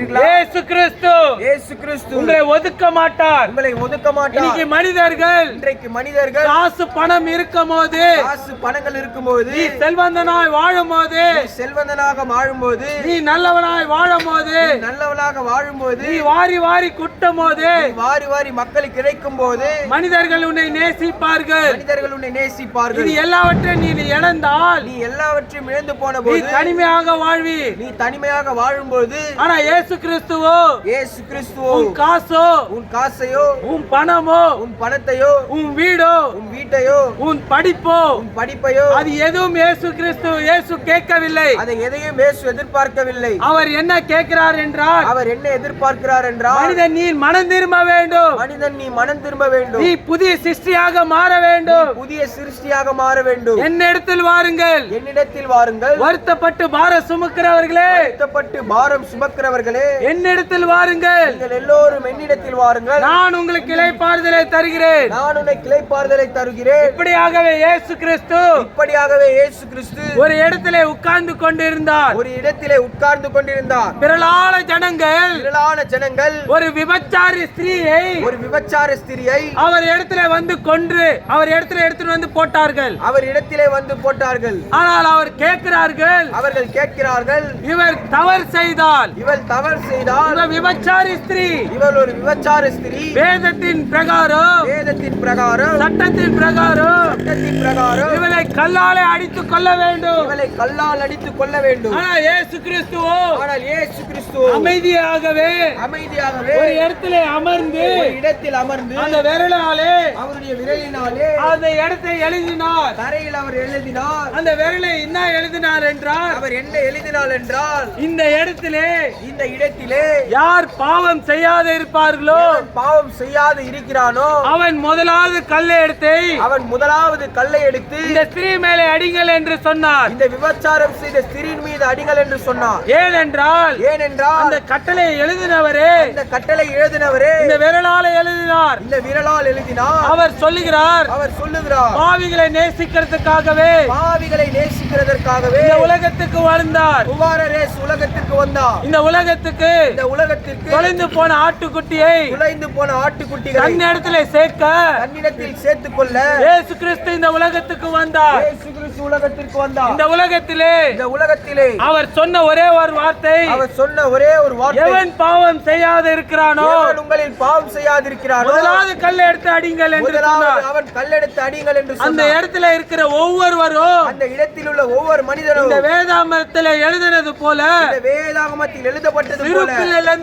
கேள்விப்பட்டிருக்கிறீர்களா இயேசு கிறிஸ்து இயேசு கிறிஸ்து. உங்களை ஒதுக்க மாட்டார். உங்களை ஒதுக்க இன்னைக்கு மாட்டார் மனிதர்கள் இன்றைக்கு மனிதர்கள் காசு பணம் இருக்கும் போது காசு பணங்கள் இருக்கும்போது நீ செல்வந்தனாய் வாழும் போது நீ செல்வந்தனாக வாழும்போது நீ நல்லவனாய் வாழும் போது நீ நல்லவனாக வாழும்போது நீ வாரி வாரி குட்டும் போது வாரி வாரி மக்களுக்கு கிடைக்கும் போது மனிதர்கள் உன்னை நேசிப்பார்கள். மனிதர்கள் உன்னை இது நேசிப்பார்கள் எல்லாவற்றையும் நீ இழந்தால் நீ எல்லாவற்றையும் இழந்து போன போது தனிமையாக வாழ்வி நீ தனிமையாக வாழும்போது ஆனா இயேசு கிறிஸ்துவோ இயேசு கிறிஸ்துவோ உன் காசோ உன் காசையோ உன் பணமோ உன் பணத்தையோ உன் வீடோ உன் வீட்டையோ உன் படிப்போ உன் படிப்பையோ அது எதுவும் இயேசு கிறிஸ்து இயேசு கேட்கவில்லை. அதை எதையும் இயேசு எதிர்பார்க்கவில்லை. அவர் என்ன கேட்கிறார் என்றால் அவர் என்ன எதிர்பார்க்கிறார் என்றால் மனிதன் நீ மனம் திரும்ப வேண்டும். மனிதன் நீ மனம் திரும்ப வேண்டும். நீ புதிய சிருஷ்டியாக மாற வேண்டும். புதிய சிருஷ்டியாக மாற வேண்டும். என்னிடத்தில் வாருங்கள். என்னிடத்தில் வாருங்கள். வருத்தப்பட்டு பார சுமக்கிறவர்களே. வருத்தப்பட்டு பாரம் சுமக்கிறவர்களே. என்னிடத்தில் வாருங்கள். நீங்கள் எல்லோரும் என்னிடத்தில் வாருங்கள். நான் உங்களுக்கு இளைப்பாறுதலை தருகிறேன். நான் உன்னை கிளைப்பாறுதலை தருகிறேன். இப்படியாகவே இயேசு கிறிஸ்து இப்படியாகவே இயேசு கிறிஸ்து ஒரு இடத்திலே உட்கார்ந்து கொண்டிருந்தார். ஒரு இடத்திலே உட்கார்ந்து கொண்டிருந்தார். திரளான ஜனங்கள் திரளான ஜனங்கள் ஒரு விபச்சாரி ஸ்திரீயை ஒரு விபச்சார ஸ்திரியை அவர் இடத்துல வந்து கொன்று அவர் இடத்துல எடுத்துட்டு வந்து போட்டார்கள். அவர் இடத்திலே வந்து போட்டார்கள். ஆனால் அவர் கேட்கிறார்கள். அவர்கள் கேட்கிறார்கள். இவர் தவறு செய்தால் இவள் தவறு செய்தால் இவர் விபச்சாரி ஸ்திரீ. இவள் ஒரு விபச்சார ஸ்திரீ. வேதத்தின் பிரகாரம். வேதத்தின் பிரகாரம். சட்டத்தின் பிரகாரம். சட்டத்தின் பிரகாரம். இவளை கல்லாலே அடித்து கொள்ள வேண்டும். இவளை கல்லால் அடித்துக் கொள்ள வேண்டும். ஆனா இயேசு கிறிஸ்துவோ ஆனால் இயேசு கிறிஸ்து அமைதியாகவே அமைதியாகவே ஒரு இடத்திலே அமர்ந்து இடத்தில் அமர்ந்து அந்த விரலாலே அவருடைய விரலினாலே அந்த இடத்தை எழுதினார். தரையில் அவர் எழுதினார். அந்த விரலை என்ன எழுதினார் என்றால் அவர் என்ன எழுதினார் என்றால் இந்த இடத்திலே இந்த இடத்திலே யார் பாவம் செய்யாத இருப்பார்களோ? பாவம் செய்யாது இருக்கிறானோ அவன் முதலாவது கல்லை எடுத்து அவன் முதலாவது கல்லை எடுத்து இந்த ஸ்திரீ மேலே அடிங்கள் என்று சொன்னார். இந்த விபச்சாரம் செய்த ஸ்திரீன் மீது அடிகள் என்று சொன்னார். ஏனென்றால் ஏனென்றால் அந்த கட்டளை எழுதினவரே. இந்த கட்டளை எழுதினவரே. இந்த விரலால எழுதினார். இந்த விரலால் எழுதினார். அவர் சொல்லுகிறார் அவர் சொல்லுகிறார். பாவிகளை நேசிக்கிறதுக்காகவே. பாவிகளை நேசிக்கிறதற்காகவே இந்த உலகத்துக்கு வாழ்ந்தார் குமாரரேஸ் உலகத்திற்கு வந்தார். இந்த உலகத்துக்கு இந்த உலகத்திற்கு தொலைந்து போன ஆட்டுக்குட்டியை குலைந்து போன ஆட்டுக்குட்டிகளை தன்னிடத்திலே சேர்க்க தன்னிடத்தில் சேர்த்துக் கொள்ள இயேசு கிறிஸ்து இந்த உலகத்துக்கு வந்தார். இயேசு கிறிஸ்து உலகத்திற்கு வந்தார். இந்த உலகத்திலே இந்த உலகத்திலே அவர் சொன்ன ஒரே ஒரு வார்த்தை அவர் சொன்ன ஒரே ஒரு வார்த்தை எவன் பாவம் செய்யாத இருக்கிறானோ எவன் உங்களில் பாவம் செய்யாதிருக்கிறானோ முதலாவது கல்லை எடுத்து அடிங்கள் என்று சொன்னார். அவன் கல்லெடுத்து அடிங்கள் என்று அந்த இடத்துல இருக்கிற ஒவ்வொருவரும் அந்த இடத்தில் உள்ள ஒவ்வொரு மனிதனும் இந்த வேதாமரத்துல எழுதினது போல இந்த வேதாகமத்தில் எழுதப்பட்டது சிறு போல பிள்ளையில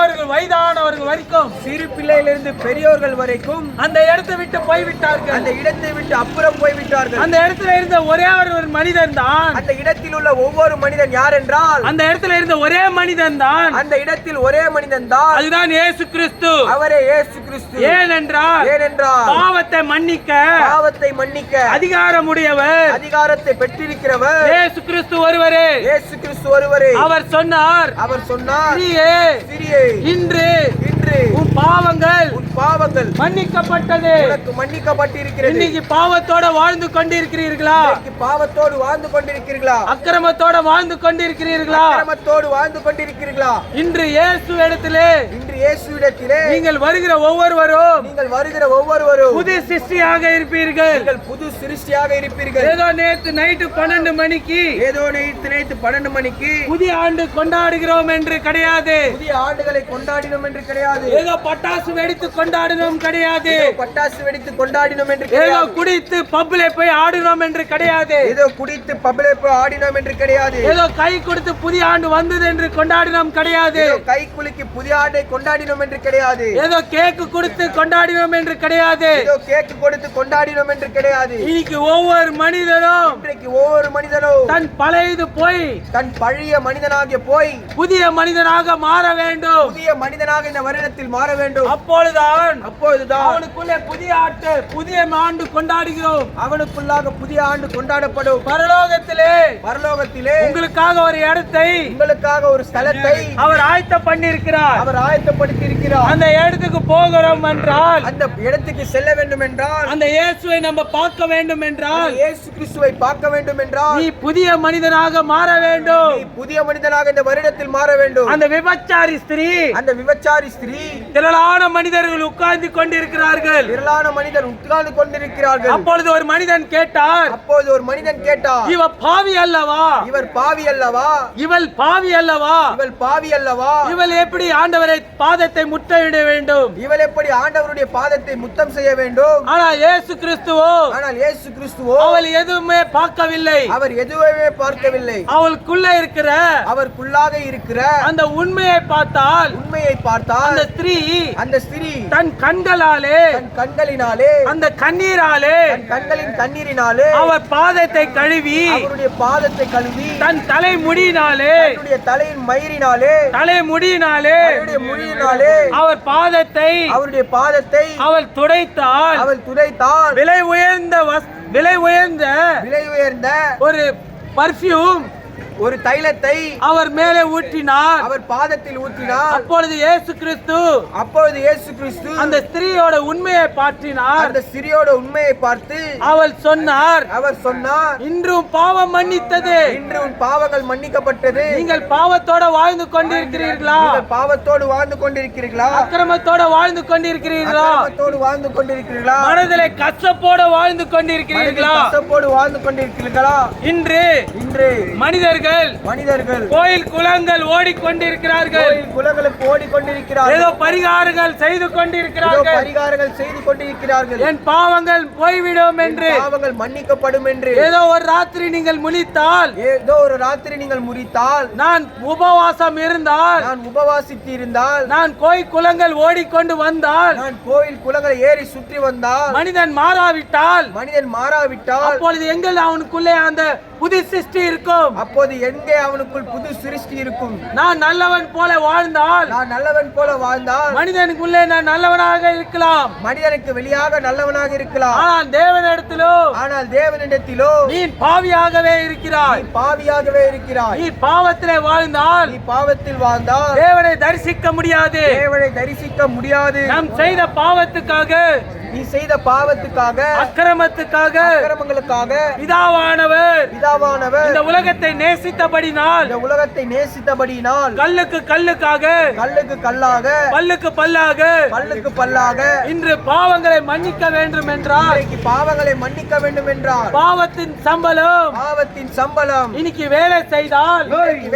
பெரியோர்கள் வயதானவர்கள் வரைக்கும் சிறு பிள்ளையிலிருந்து பெரியோர்கள் வரைக்கும் அந்த இடத்தை விட்டு போய்விட்டார்கள். அந்த இடத்தை விட்டு அப்புறம் போய்விட்டார்கள். அந்த இடத்துல இருந்த ஒரே ஒரு மனிதன் தான். அந்த இடத்தில் உள்ள ஒவ்வொரு மனிதன் யார் என்றால் அந்த இடத்துல இருந்த ஒரே மனிதன் தான். அந்த இடத்தில் ஒரே மனிதன் தான். அதுதான் இயேசு கிறிஸ்து. அவரே இயேசு கிறிஸ்து. ஏனென்றால் ஏனென்றால் பாவத்தை மன்னிக்க பாவத்தை மன்னிக்க அதிகாரமுடையவர். அதிகாரத்தை பெற்றிருக்கிறவர். இயேசு கிறிஸ்து ஒருவரே. இயேசு கிறிஸ்து ஒருவரே. அவர் சொன்னார் அவர் சொன்னார் "ஸ்திரீயே, சிறியே இன்று இன்று உன் பாவங்கள் பாவங்கள் மன்னிக்கப்பட்டது. உனக்கு மன்னிக்கப்பட்டிருக்கிறது. இன்னைக்கு பாவத்தோட வாழ்ந்து கொண்டிருக்கிறீர்களா? பாவத்தோடு வாழ்ந்து கொண்டிருக்கிறீர்களா? அக்கிரமத்தோட வாழ்ந்து கொண்டிருக்கிறீர்களா? அக்கிரமத்தோடு வாழ்ந்து கொண்டிருக்கிறீர்களா? இன்று இயேசு இடத்திலே இன்று இயேசுவிடத்திலே நீங்கள் வருகிற ஒவ்வொருவரும் நீங்கள் வருகிற ஒவ்வொருவரும் புது சிருஷ்டியாக இருப்பீர்கள். நீங்கள் புது சிருஷ்டியாக இருப்பீர்கள். ஏதோ நேத்து நைட்டு பன்னெண்டு மணிக்கு ஏதோ நேற்று நேற்று பன்னெண்டு மணிக்கு புதிய ஆண்டு கொண்டாடுகிறோம் என்று கிடையாது. புதிய ஆண்டுகளை கொண்டாடினோம் என்று கிடையாது. ஏதோ பட்டாசு வெடித்து கொண்டாடினோம் கிடையாது. பட்டாசு வெடித்து கொண்டாடினோம் என்று ஏதோ குடித்து பப்ல போய் ஆடினோம் என்று கிடையாது. ஏதோ குடித்து பபிளை போய் ஆடினோம் என்று கிடையாது. ஏதோ கை கொடுத்து புதிய ஆண்டு வந்தது என்று கொண்டாடினோம் கிடையாது. கை குலுக்கி புதிய ஆண்டை கொண்டாடினோம் என்று கிடையாது. ஏதோ கேக்கு கொடுத்து கொண்டாடினோம் என்று கிடையாது. ஏதோ கேக்கு கொடுத்து கொண்டாடினோம் என்று கிடையாது. இன்னைக்கு ஒவ்வொரு மனிதனும் இன்றைக்கு ஒவ்வொரு மனிதனும் தன் பழையது போய் தன் பழைய மனிதனாகிய போய் புதிய மனிதனாக மாற வேண்டும். புதிய மனிதனாக இந்த வருடத்தில் மாற வேண்டும். அப்போ அப்பொழுதுதான் அவனுக்குள்ளே புதிய ஆட்டு புதிய ஆண்டு கொண்டாடுகிறோம். அவனுக்குள்ளாக புதிய ஆண்டு கொண்டாடப்படும். பரலோகத்திலே பரலோகத்திலே உங்களுக்காக ஒரு இடத்தை உங்களுக்காக ஒரு ஸ்தலத்தை அவர் ஆயத்த பண்ணியிருக்கிறார் அவர் ஆயத்தப்படுத்தி இருக்கிறார் அந்த இடத்துக்கு போகிறோம் என்றால் அந்த இடத்துக்கு செல்ல வேண்டும் என்றால் அந்த இயேசுவை நம்ம பார்க்க வேண்டும் என்றால் இயேசு கிறிஸ்துவை பார்க்க வேண்டும் என்றால் நீ புதிய மனிதனாக மாற வேண்டும். நீ புதிய மனிதனாக இந்த வருடத்தில் மாற வேண்டும். அந்த விபச்சாரி ஸ்திரீ அந்த விபச்சாரி ஸ்திரீ திரளான மனிதர்கள் உட்கார்ந்து கொண்டிருக்கிறார்கள். திரளான மனிதர் உட்கார்ந்து கொண்டிருக்கிறார்கள். அப்பொழுது ஒரு மனிதன் கேட்டார் அப்போது ஒரு மனிதன் கேட்டார் இவ பாவி அல்லவா? இவர் பாவி அல்லவா? இவள் பாவி அல்லவா? இவள் பாவி அல்லவா? இவள் எப்படி ஆண்டவரை பாதத்தை முட்டையிட வேண்டும்? இவள் எப்படி ஆண்டவருடைய பாதத்தை முத்தம் செய்ய வேண்டும்? ஆனா இயேசு கிறிஸ்துவோ ஆனால் இயேசு கிறிஸ்துவோ அவள் எதுவுமே பார்க்கவில்லை. அவர் எதுவுமே பார்க்கவில்லை. அவளுக்குள்ள இருக்கிற அவருக்குள்ளாக இருக்கிற அந்த உண்மையை பார்த்தால் உண்மையை பார்த்தால் அந்த ஸ்திரீ அந்த ஸ்திரீ தன் கண்களாலே தன் கண்களினாலே அந்த கண்ணீராலே கண்களின் கண்ணீரினாலே அவர் பாதத்தை கழுவி அவருடைய பாதத்தை கழுவி தன் தலை முடியினாலே தன்னுடைய தலையின் மயிரினாலே தலை முடியினாலே அவருடைய மொழியினாலே அவர் பாதத்தை அவருடைய பாதத்தை அவள் துடைத்தால் அவள் துடைத்தால் விலை உயர்ந்த விலை உயர்ந்த விலை உயர்ந்த ஒரு பர்ஃபியூம் ஒரு தைலத்தை அவர் மேலே ஊற்றினார். அவர் பாதத்தில் ஊற்றினார். அப்பொழுது இயேசு கிறிஸ்து அப்பொழுது இயேசு கிறிஸ்து அந்த ஸ்திரீயோட உண்மையை பாற்றினார் அந்த சிறியோட உண்மையை பார்த்து அவள் சொன்னார் அவர் சொன்னார் இன்றும் பாவம் மன்னித்தது. இன்று உன் பாவங்கள் மன்னிக்கப்பட்டது. நீங்கள் பாவத்தோட வாழ்ந்து கொண்டிருக்கிறீர்களா? பாவத்தோடு வாழ்ந்து கொண்டிருக்கிறீர்களா? அக்கிரமத்தோட வாழ்ந்து கொண்டிருக்கிறீர்களா? அக்கிரமத்தோடு வாழ்ந்து கொண்டிருக்கிறீர்களா? மனதிலே கசப்போட வாழ்ந்து கொண்டிருக்கிறீர்களா? கசப்போடு வாழ்ந்து கொண்டிருக்கிறீர்களா? இன்று இன்று மனிதர்கள் மனிதர்கள் கோயில் குளங்கள் ஓடிக்கொண்டிருக்கிறார்கள். கோயில் குலங்களுக்கு ஓடிக்கொண்டிருக்கிறார்கள். ஏதோ பரிகாரங்கள் செய்து கொண்டிருக்கிறார்கள். பரிகாரங்கள் செய்து கொண்டிருக்கிறார்கள். என் பாவங்கள் போய்விடும் என்று. பாவங்கள் மன்னிக்கப்படும் என்று. ஏதோ ஒரு ராத்திரி நீங்கள் முழித்தால் ஏதோ ஒரு ராத்திரி நீங்கள் முறித்தால் நான் உபவாசம் இருந்தால் நான் உபவாசித்து இருந்தால் நான் கோயில் குளங்கள் ஓடிக்கொண்டு வந்தால் நான் கோயில் குலங்களை ஏறி சுற்றி வந்தால் மனிதன் மாறாவிட்டால் மனிதன் மாறாவிட்டால் அப்பொழுது எங்கள் அவனுக்குள்ளே அந்த புது சிருஷ்டி இருக்கும். அப்போது எங்கே அவனுக்குள் புது சிருஷ்டி இருக்கும்? நான் நல்லவன் போல வாழ்ந்தால் நான் நல்லவன் போல வாழ்ந்தால் மனிதனுக்குள்ளே நான் நல்லவனாக இருக்கலாம். மனிதனுக்கு வெளியாக நல்லவனாக இருக்கலாம். ஆனால் தேவனிடத்திலோ ஆனால் தேவனிடத்திலோ நீ பாவியாகவே இருக்கிறாய். பாவியாகவே இருக்கிறாய். நீ பாவத்திலே வாழ்ந்தால் நீ பாவத்தில் வாழ்ந்தால் தேவனை தரிசிக்க முடியாது. தேவனை தரிசிக்க முடியாது. நாம் செய்த பாவத்துக்காக நீ செய்த பாவத்துக்காக அக்கிரமத்துக்காக அக்கிரமங்களுக்காக பிதாவானவர். பிதாவானவர் இந்த உலகத்தை நேசித்தபடினால் இந்த உலகத்தை நேசித்தபடியினால் கல்லுக்கு கல்லுக்காக கல்லுக்கு கல்லாக பல்லுக்கு பல்லாக பல்லுக்கு பல்லாக இன்று பாவங்களை மன்னிக்க வேண்டும் என்றால் பாவங்களை மன்னிக்க வேண்டும் என்றார் பாவத்தின் சம்பளம் பாவத்தின் சம்பளம் இன்னைக்கு வேலை செய்தால்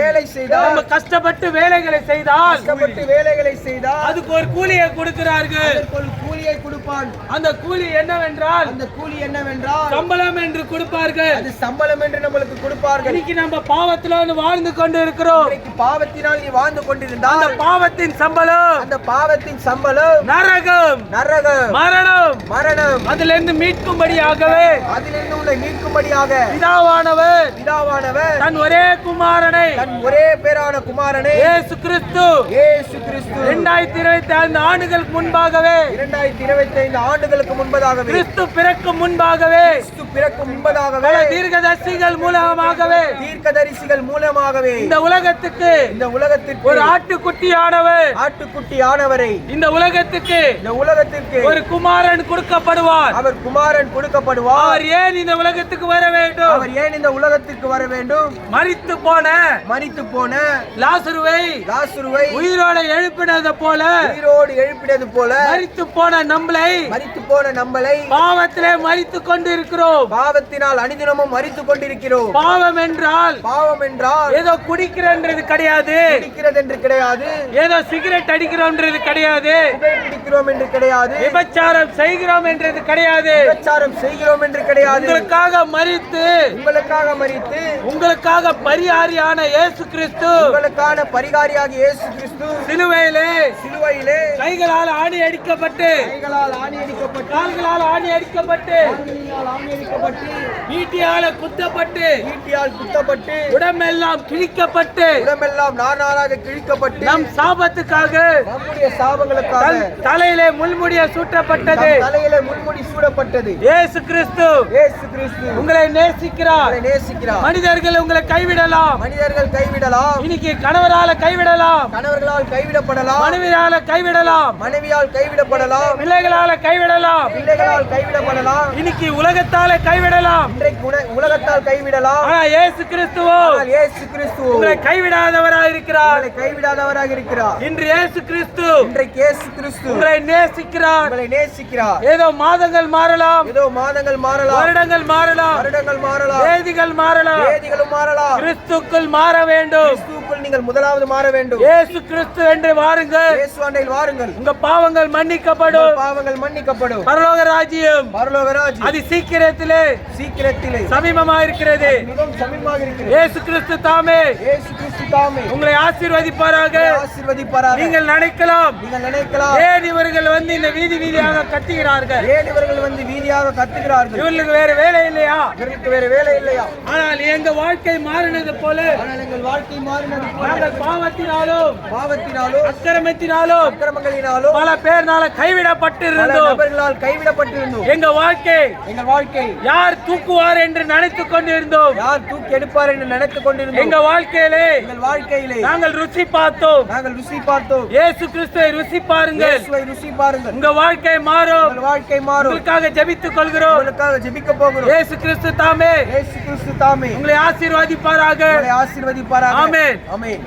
வேலை செய்தால் நம்ம கஷ்டப்பட்டு வேலைகளை செய்தால் கஷ்டப்பட்டு வேலைகளை செய்தால் அதுக்கு ஒரு கூலியை கொடுக்கிறார்கள். ஒரு கூலியை கொடுப்பான். அந்த கூலி என்னவென்றால் அந்த கூலி என்னவென்றால் சம்பளம் என்று கொடுப்பார்கள். அது சம்பளம் என்று நம்மளுக்கு கொடுப்பார்கள். இன்னைக்கு நம்ம பாவத்துல வந்து வாழ்ந்து கொண்டு இருக்கிறோம் இன்றைக்கு பாவத்தினால் நீ வாழ்ந்து அந்த கொண்டிருந்தால் பாவத்தின் சம்பளம் அந்த பாவத்தின் சம்பளம் நரகம் நரகம் மரணம் மரணம். அதிலிருந்து மீட்கும்படியாகவே அதிலிருந்து உன்னை மீட்கும்படியாக பிதாவானவர் பிதாவானவர் தன் ஒரே குமாரனை தன் ஒரே பேரான குமாரனை இயேசு கிறிஸ்து. இயேசு கிறிஸ்து. இரண்டாயிரத்தி இருபத்தி ஐந்து ஆண்டுகளுக்கு முன்பாகவே இரண்டாயிரத்தி இருபத்தி ஐந்து ஆண்டுகளுக்கு முன்பதாகவே கிறிஸ்து பிறக்கும் முன்பாகவே கிறிஸ்து பிறக்கும் முன்பதாகவே தீர்க்கதரிசிகள் மூலமாகவே தீர்க்கதரிசிகள் மூலமாகவே இந்த உலகத்துக்கு இந்த உலகத்திற்கு ஒரு ஆட்டுக்குட்டியானவர். ஆட்டுக்குட்டி ஆனவரை இந்த உலகத்துக்கு இந்த உலகத்திற்கு ஒரு குமாரன் கொடுக்கப்படுவார். அவர் குமாரன் கொடுக்கப்படுவார். அவர் ஏன் இந்த உலகத்துக்கு வர வேண்டும்? அவர் ஏன் இந்த உலகத்திற்கு வர வேண்டும்? மரித்து போன மரித்து போன லாசருவை லாசுருவை உயிரோட எழுப்பினது போல உயிரோடு எழுப்பினது போல மரித்து போன நம்மளை மரித்து போன நம்மளை பாவத்திலே மரித்து கொண்டு இருக்கிறோம் பாவத்தினால் அனுதினமும் மரித்து கொண்டிருக்கிறோம். பாவம் என்றால் பாவம் என்றால் ஏதோ குடிக்கிறன்றது கிடையாது. பிடிக்கிறது என்று கிடையாது. ஏதோ சிகரெட் அடிக்கிறோன்றது கிடையாது. செய்கிறோம் என்று கிடையாது. விபச்சாரம் செய்கிறோம் என்றது கிடையாது. விபச்சாரம் செய்கிறோம் என்று கிடையாது. உங்களுக்காக மறித்து உங்களுக்காக மறித்து உங்களுக்காக பரிகாரியான இயேசு கிறிஸ்து உங்களுக்கான பரிகாரியாக இயேசு கிறிஸ்து சிலுவையிலே சிலுவையிலே கைகளால் ஆணி அடிக்கப்பட்டு கைகளால் ஆணி அடிக்கப்பட்டு கால்களால் ஆணி அடிக்கப்பட்டு கால்களினால் ஆணி அடிக்கப்பட்டு ஈட்டியால குத்தப்பட்டு ஈட்டியால் குத்தப்பட்டு உடம்பெல்லாம் கிழிக்கப்பட்டு உடம்பெல்லாம் நானாக கிழிக்கப்பட்டு நம் சாபத்துக்காக நம்முடைய சாபங்களுக்காக தலையிலே முள்முடிய சூட்டப்பட்டது. தலையில முன்முடி சூடப்பட்டது. இயேசு கிறிஸ்து. இயேசு கிறிஸ்து. உங்களை நேசிக்கிறார். நேசிக்கிறார். மனிதர்கள் உங்களை கைவிடலாம். மனிதர்கள் கைவிடலாம். இன்னைக்கு கணவரால கைவிடலாம். கணவர்களால் கைவிடப்படலாம். மனைவியால கைவிடலாம். மனைவியால் கைவிடப்படலாம். பிள்ளைகளால கைவிடலாம். பிள்ளைகளால் கைவிடப்படலாம். இன்னைக்கு உலகத்தால கைவிடலாம். இன்றைக்கு உலகத்தால் கைவிடலாம். ஆனா இயேசு கிறிஸ்துவோ இயேசு கிறிஸ்து உங்களை கைவிடாதவராய் இருக்கிறார். கைவிடாதவராக இருக்கிறார். இன்று இயேசு கிறிஸ்து இன்றைக்கு இயேசு கிறிஸ்து உங்களை நேசிக்கிறார். உங்களை நேசிக்கிறார். ஏதோ மாதங்கள் மாறலாம். ஏதோ மாதங்கள் மாறலாம். வருடங்கள் மாறலாம். வருடங்கள் மாறலாம். தேதிகள் மாறலாம். தேதிகளும் மாறலாம். கிறிஸ்துக்குள் மாற வேண்டும். நீங்கள் முதலாவது மாற வேண்டும். இயேசு கிறிஸ்து என்று வாருங்கள். இயேசு ஆண்டையில் வாருங்கள். உங்க பாவங்கள் மன்னிக்கப்படும். பாவங்கள் மன்னிக்கப்படும். பரலோக ராஜ்யம். பரலோகராஜ் அதி சீக்கிரத்திலே சீக்கிரத்திலே. சமீபமா இருக்கிறது மிகவும் சமீபமாக இருக்கிறது இயேசு கிறிஸ்து தாமே. இயேசு கிறிஸ்து தாமே. உங்களை ஆசீர்வதிப்பாராக. ஆசீர்வதிப்பாராக. நீங்கள் நினைக்கலாம். நீங்கள் நினைக்கலாம். இவர்கள் வந்து இந்த வீதி வீதியாக கத்துகிறார்கள். ஏன் இவர்கள் வந்து வீதியாக கத்துகிறார்கள். இவர்களுக்கு வேற வேலை இல்லையா? இவர்களுக்கு வேற வேலை இல்லையா? ஆனால் எங்க வாழ்க்கை மாறினது போல ஆனால் எங்கள் வாழ்க்கை மாறினது நாங்கள் பாவத்தினாலும் பாவத்தினாலும் அக்கிரமத்தினாலும் அக்கிரமங்களினாலும் பல பேர்னால கைவிடப்பட்டிருந்தோம். நபர்களால் கைவிடப்பட்டிருந்தோம். எங்க வாழ்க்கை எங்கள் வாழ்க்கை யார் தூக்குவார் என்று நினைத்துக் கொண்டிருந்தோம். யார் தூக்கி எடுப்பார் என்று நினைத்துக் கொண்டிருந்தோம். எங்க வாழ்க்கையிலே எங்கள் வாழ்க்கையிலே நாங்கள் ருசி பார்த்தோம். நாங்கள் ருசி பார்த்தோம். இயேசு கிறிஸ்துவை ருசி பாருங்கள். ருசி பாருங்கள். உங்க வாழ்க்கை மாறும். உங்கள் வாழ்க்கை மாறும். உங்களுக்காக ஜெபித்துக் கொள்கிறோம். உங்களுக்காக ஜெபிக்க போகிறோம். இயேசு கிறிஸ்து தாமே. இயேசு கிறிஸ்து தாமே. உங்களை ஆசீர்வதிப்பாராக. உங்களை ஆசீர்வதிப்பாராக. ஆமென். ஆமென்.